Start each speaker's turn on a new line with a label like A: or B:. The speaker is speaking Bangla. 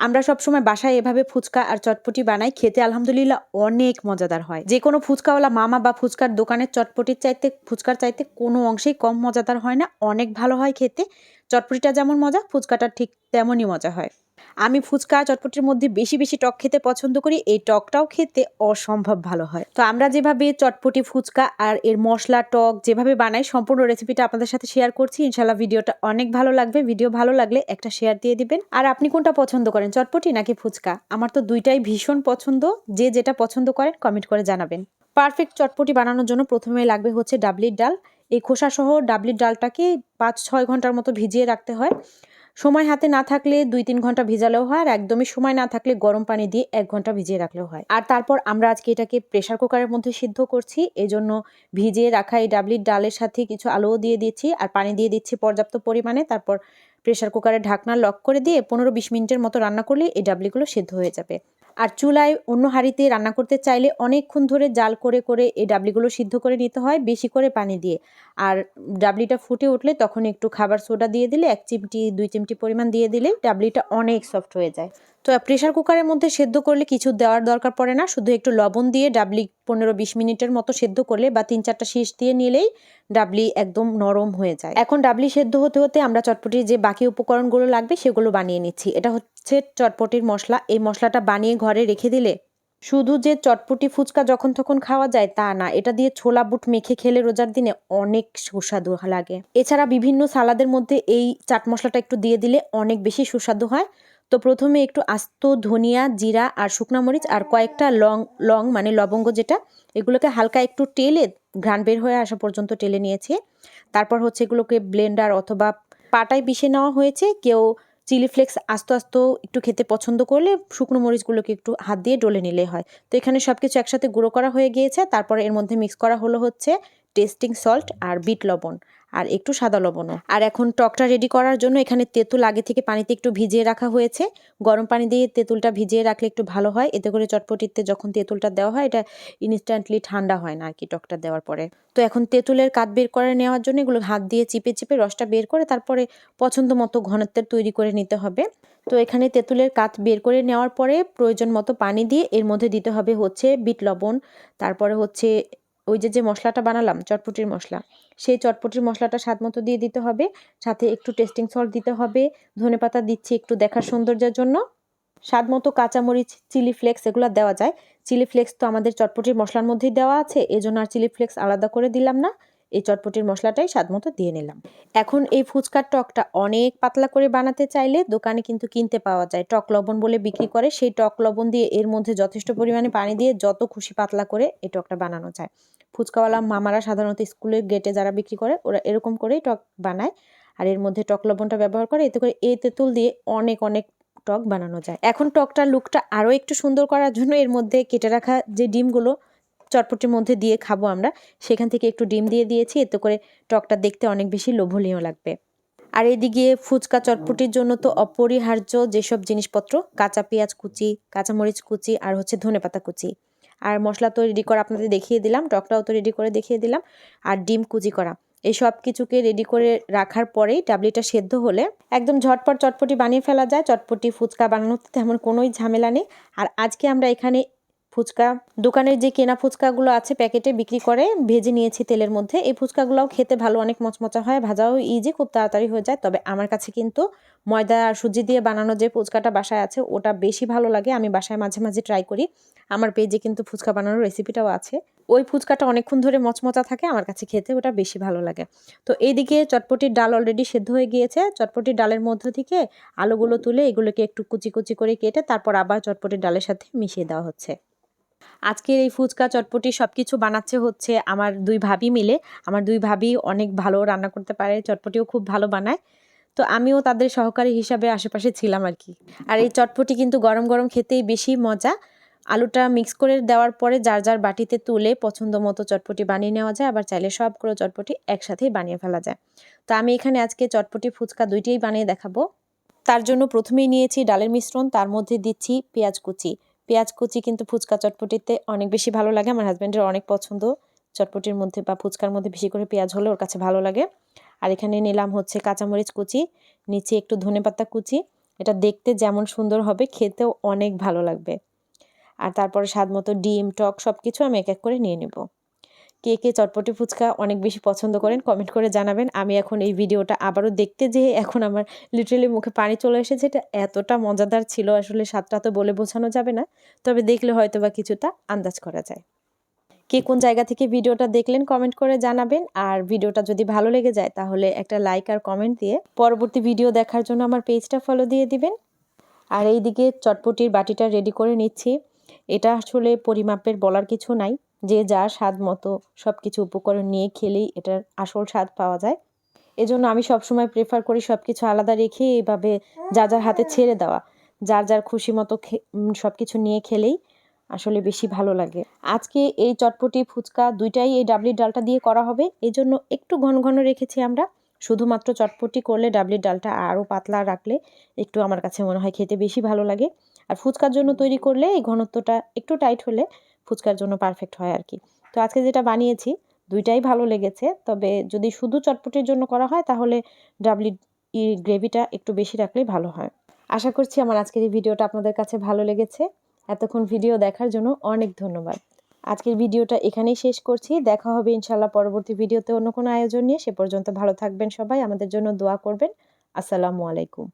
A: আমরা সবসময় বাসায় এভাবে ফুচকা আর চটপটি বানাই, খেতে আলহামদুলিল্লাহ অনেক মজাদার হয়। যে কোনো ফুচকাওয়ালা মামা বা ফুচকার দোকানের চটপটির চাইতে, ফুচকার চাইতে কোনো অংশেই কম মজাদার হয় না, অনেক ভালো হয় খেতে। চটপটিটা যেমন মজা, ফুচকাটা ঠিক তেমনই মজা হয়। আমি ফুচকা চটপটির মধ্যে বেশি বেশি টক খেতে পছন্দ করি, এই টকটাও খেতে অসম্ভব ভালো হয়। তো আমরা যেভাবে চটপটি, ফুচকা আর এর মশলা, টক যেভাবে বানাই, সম্পূর্ণ রেসিপিটা আপনাদের সাথে শেয়ার করছি। ইনশাল্লাহ ভিডিওটা অনেক ভালো লাগবে। ভিডিও ভালো লাগলে একটা শেয়ার দিয়ে দিবেন। আর আপনি কোনটা পছন্দ করেন, চটপটি নাকি ফুচকা? আমার তো দুইটাই ভীষণ পছন্দ। যে যেটা পছন্দ করেন কমেন্ট করে জানাবেন। পারফেক্ট চটপটি বানানোর জন্য প্রথমে লাগবে হচ্ছে ডাবলির ডাল। এই খোসাসহ ডাবলির ডালটাকে পাঁচ ছয় ঘণ্টার মতো ভিজিয়ে রাখতে হয়। সময় হাতে না থাকলে দুই তিন ঘণ্টা ভিজালেও হয় আর একদমই সময় না থাকলে গরম পানি দিয়ে এক ঘণ্টা ভিজিয়ে রাখলেও হয়। আর তারপর আমরা আজকে এটাকে প্রেশার কুকারের মধ্যে সিদ্ধ করছি। এজন্য ভিজিয়ে রাখা এই ডাবলির ডালের সাথে কিছু আলুও দিয়ে দিচ্ছি আর পানি দিয়ে দিচ্ছি পর্যাপ্ত পরিমাণে। তারপর প্রেশার কুকারের ঢাকনা লক করে দিয়ে পনেরো বিশ মিনিটের মতো রান্না করলে এই ডাবলিগুলো সিদ্ধ হয়ে যাবে। আর চুলায় অন্য হাঁড়িতে রান্না করতে চাইলে অনেকক্ষণ ধরে জাল করে করে এই ডাবলিগুলো সিদ্ধ করে নিতে হয় বেশি করে পানি দিয়ে। আর ডাবলিটা ফুটে উঠলে তখন একটু খাবার সোডা দিয়ে দিলে এক চিমটি, দুই চিমটি পরিমাণ দিয়ে দিলে ডাবলিটা অনেক সফট হয়ে যায়। তো প্রেশার কুকারের মধ্যে সেদ্ধ করলে কিছু দেওয়ার দরকার পড়ে না। শুধু একটু লবণ দিয়ে ডাবলি পনেরো বিশ মিনিটের মতো সেদ্ধ করলে বা তিন চারটা শীষ দিয়ে নিলেই ডাবলি একদম নরম হয়ে যায়। এখন ডাবলি সেদ্ধ হতে হতে আমরা চটপটির যে বাকি উপকরণগুলো লাগবে সেগুলো বানিয়ে নিচ্ছি। এটা হচ্ছে চটপটির মশলা। এই মশলাটা বানিয়ে ঘরে রেখে দিলে শুধু যে চটপটি ফুচকা যখন তখন খাওয়া যায় তা না, এটা দিয়ে ছোলা বুট মেখে খেলে রোজার দিনে অনেক সুস্বাদু লাগে। এছাড়া বিভিন্ন সালাদের মধ্যে এই চাট মশলাটা একটু দিয়ে দিলে অনেক বেশি সুস্বাদু হয়। তো প্রথমে একটু আস্ত ধনিয়া, জিরা আর শুকনা মরিচ আর কয়েকটা লং লং মানে লবঙ্গ যেটা, এগুলোকে হালকা একটু টেলে ঘ্রাণ বের হয়ে আসা পর্যন্ত টেলে নিয়েছে। তারপর হচ্ছে এগুলোকে ব্লেন্ডার অথবা পাটায় পিষে নেওয়া হয়েছে। কেউ চিলি ফ্লেক্স আস্তে আস্তে একটু খেতে পছন্দ করলে শুকনো মরিচগুলোকে একটু হাত দিয়ে ডলে নিলে হয়। তো এখানে সব কিছু একসাথে গুঁড়ো করা হয়ে গিয়েছে। তারপরে এর মধ্যে মিক্স করা হলো হচ্ছে টেস্টিং সল্ট আর বিট লবণ। আর একটু সাদা লবণও। আর এখন টকটা রেডি করার জন্য এখানে তেঁতুল আগে থেকে পানিতে একটু ভিজিয়ে রাখা হয়েছে। গরম পানি দিয়ে তেঁতুলটা ভিজিয়ে রাখলে একটু ভালো হয়। এতে করে চটপটিতে যখন তেঁতুলটা দেওয়া হয়, এটা ইনস্ট্যান্টলি ঠান্ডা হয় না আর কি টকটা দেওয়ার পরে। তো এখন তেঁতুলের কাঠ বের করে নেওয়ার জন্য এগুলো হাত দিয়ে চিপে চিপে রসটা বের করে তারপরে পছন্দ মতো ঘনত্বের তৈরি করে নিতে হবে। তো এখানে তেঁতুলের কাঠ বের করে নেওয়ার পরে প্রয়োজন মতো পানি দিয়ে এর মধ্যে দিতে হবে হচ্ছে বিট লবণ, তারপরে হচ্ছে ওই যে যে মশলাটা বানালাম, চটপটির মশলা সেই চটপটির মশলাটা স্বাদ মতো দিয়ে দিতে হবে। সাথে একটু টেস্টিং সল্ট দিতে হবে। ধনে পাতা দিচ্ছি একটু দেখার সৌন্দর্যের জন্য। স্বাদ মতো কাঁচামরিচ চিলি ফ্লেক্স এগুলো দেওয়া যায়। চিলি ফ্লেক্স তো আমাদের চটপটির মশলার মধ্যেই দেওয়া আছে। এজন্য আর চিলি ফ্লেক্স আলাদা করে দিলাম না। এই চটপটির মশলাটাই স্বাদ মতো দিয়ে নিলাম। এখন এই ফুচকার টকটা অনেক পাতলা করে বানাতে চাইলে দোকানে কিন্তু কিনতে পাওয়া যায়। টক লবণ বলে বিক্রি করে, সেই টক লবণ দিয়ে এর মধ্যে যথেষ্ট পরিমাণে পানি দিয়ে যত খুশি পাতলা করে এই টকটা বানানো যায়। ফুচকাওয়ালা মামারা সাধারণত স্কুলের গেটে যারা বিক্রি করে, ওরা এরকম করেই টক বানায়। আর এর মধ্যে টক লবণটা ব্যবহার করে, এতে করে এই তেঁতুল দিয়ে অনেক অনেক টক বানানো যায়। এখন টকটার লুকটা আরও একটু সুন্দর করার জন্য এর মধ্যে কেটে রাখা যে ডিমগুলো চটপটির মধ্যে দিয়ে খাব আমরা। সেখান থেকে একটু ডিম দিয়ে দিয়েছি, এতে করে টকটা দেখতে অনেক বেশি লোভনীয় লাগবে। আর এদিকে ফুচকা চটপটির জন্য তো অপরিহার্য যেসব জিনিসপত্র, কাঁচা পেঁয়াজ কুচি, কাঁচামরিচ কুচি আর হচ্ছে ধনেপাতা কুচি। আর মশলা তো রেডি করা আপনাদের দেখিয়ে দিলাম, টকটাও তো রেডি করে দেখিয়ে দিলাম। আর ডিম কুচি করা, এই সব কিছুকে রেডি করে রাখার পরেই ডাবলিটা সেদ্ধ হলে একদম ঝটপট চটপটি বানিয়ে ফেলা যায়। চটপটি, ফুচকা বানানোতে তেমন কোনোই ঝামেলা নেই। আর আজকে আমরা এখানে ফুচকা। দোকানের যে কেনা ফুচকাগুলো আছে প্যাকেটে বিক্রি করে, ভেজে নিয়েছি তেলের মধ্যে। এই ফুচকাগুলোও খেতে ভালো, অনেক মচমচা হয়, ভাজাও ইজি খুব তাড়াতাড়ি হয়ে যায়। তবে আমার কাছে কিন্তু ময়দা আর সুজি দিয়ে বানানো যে ফুচকাটা বাসায় আছে, ওটা বেশি ভালো লাগে। আমি বাসায় মাঝে মাঝে ট্রাই করি। আমার পেজে কিন্তু ফুচকা বানানোর রেসিপিটাও আছে। ওই ফুচকাটা অনেকক্ষণ ধরে মচমচা থাকে, আমার কাছে খেতে ওটা বেশি ভালো লাগে। তো এইদিকে চটপটির ডাল অলরেডি সেদ্ধ হয়ে গিয়েছে। চটপটির ডালের মধ্য থেকে আলুগুলো তুলে এগুলোকে একটু কুচি কুচি করে কেটে, তারপর আবার চটপটির ডালের সাথে মিশিয়ে দেওয়া হচ্ছে। আজকের এই ফুচকা চটপটি সব কিছু বানাচ্ছে হচ্ছে আমার দুই ভাবি মিলে। আমার দুই ভাবি অনেক ভালো রান্না করতে পারে, চটপটিও খুব ভালো বানায়। তো আমিও তাদের সহকারী হিসাবে আশেপাশে ছিলাম আর কি। আর এই চটপটি কিন্তু গরম গরম খেতেই বেশি মজা। আলুটা মিক্স করে দেওয়ার পরে যার যার বাটিতে তুলে পছন্দ মতো চটপটি বানিয়ে নেওয়া যায়, আবার চাইলে সবগুলো চটপটি একসাথেই বানিয়ে ফেলা যায়। তো আমি এখানে আজকে চটপটি ফুচকা দুইটাই বানিয়ে দেখাবো। তার জন্য প্রথমেই নিয়েছি ডালের মিশ্রণ, তার মধ্যে দিচ্ছি পেঁয়াজ কুচি। পেঁয়াজ কুচি কিন্তু ফুচকা চটপটিতে অনেক বেশি ভালো লাগে। আমার হাজব্যান্ডের অনেক পছন্দ চটপটির মধ্যে বা ফুচকার মধ্যে বেশি করে পেঁয়াজ হলে ওর কাছে ভালো লাগে। আর এখানে নিলাম হচ্ছে কাঁচামরিচ কুচি, নিচে একটু ধনে পাতা কুচি। এটা দেখতে যেমন সুন্দর হবে, খেতেও অনেক ভালো লাগবে। আর তারপরে স্বাদ মতো ডিম, টক সব কিছু আমি এক এক করে নিয়ে নেব। কে কে চটপটি ফুচকা অনেক বেশি পছন্দ করেন কমেন্ট করে জানাবেন। আমি এখন এই ভিডিওটা আবারও দেখতে যেয়ে এখন আমার লিটারেলি মুখে পানি চলে এসেছে। এটা এতটা মজাদার ছিল, আসলে স্বাদটা তো বলে বোঝানো যাবে না। তবে দেখলে হয়তো বা কিছুটা আন্দাজ করা যায়। কে কোন জায়গা থেকে ভিডিওটা দেখলেন কমেন্ট করে জানাবেন। আর ভিডিওটা যদি ভালো লেগে যায়, তাহলে একটা লাইক আর কমেন্ট দিয়ে পরবর্তী ভিডিও দেখার জন্য আমার পেজটা ফলো দিয়ে দিবেন। আর এইদিকে চটপটির বাটিটা রেডি করে নিচ্ছি। এটা আসলে পরিমাপের বলার কিছু নাই। যে যার স্বাদ মতো সব কিছু উপকরণ নিয়ে খেলেই এটার আসল স্বাদ পাওয়া যায়। এজন্য আমি সবসময় প্রেফার করি সব কিছু আলাদা রেখে এইভাবে যা যার হাতে ছেড়ে দেওয়া। যার যার খুশি মতো সব কিছু নিয়ে খেলেই আসলে বেশি ভালো লাগে। আজকে এই চটপটি ফুচকা দুইটাই এই ডাবলির ডালটা দিয়ে করা হবে। এই জন্য একটু ঘন ঘন রেখেছি আমরা। শুধুমাত্র চটপটি করলে ডাবলির ডালটা আরও পাতলা রাখলে একটু আমার কাছে মনে হয় খেতে বেশি ভালো লাগে। আর ফুচকার জন্য তৈরি করলে এই ঘনত্বটা একটু টাইট হলে ফুচকার জন্য পারফেক্ট হয় আর কি। তো আজকে যেটা বানিয়েছি, দুইটাই ভালো লেগেছে। তবে যদি শুধু চটপটির জন্য করা হয়, তাহলে ডাবলি গ্রেভিটা একটু বেশি রাখলেই ভালো হয়। আশা করছি আমার আজকের এই ভিডিওটা আপনাদের কাছে ভালো লেগেছে। এতক্ষণ ভিডিও দেখার জন্য অনেক ধন্যবাদ। আজকের ভিডিওটা এখানেই শেষ করছি। দেখা হবে ইনশাল্লাহ পরবর্তী ভিডিওতে অন্য কোনো আয়োজন নিয়ে। সে পর্যন্ত ভালো থাকবেন সবাই। আমাদের জন্য দোয়া করবেন। আসসালামু আলাইকুম।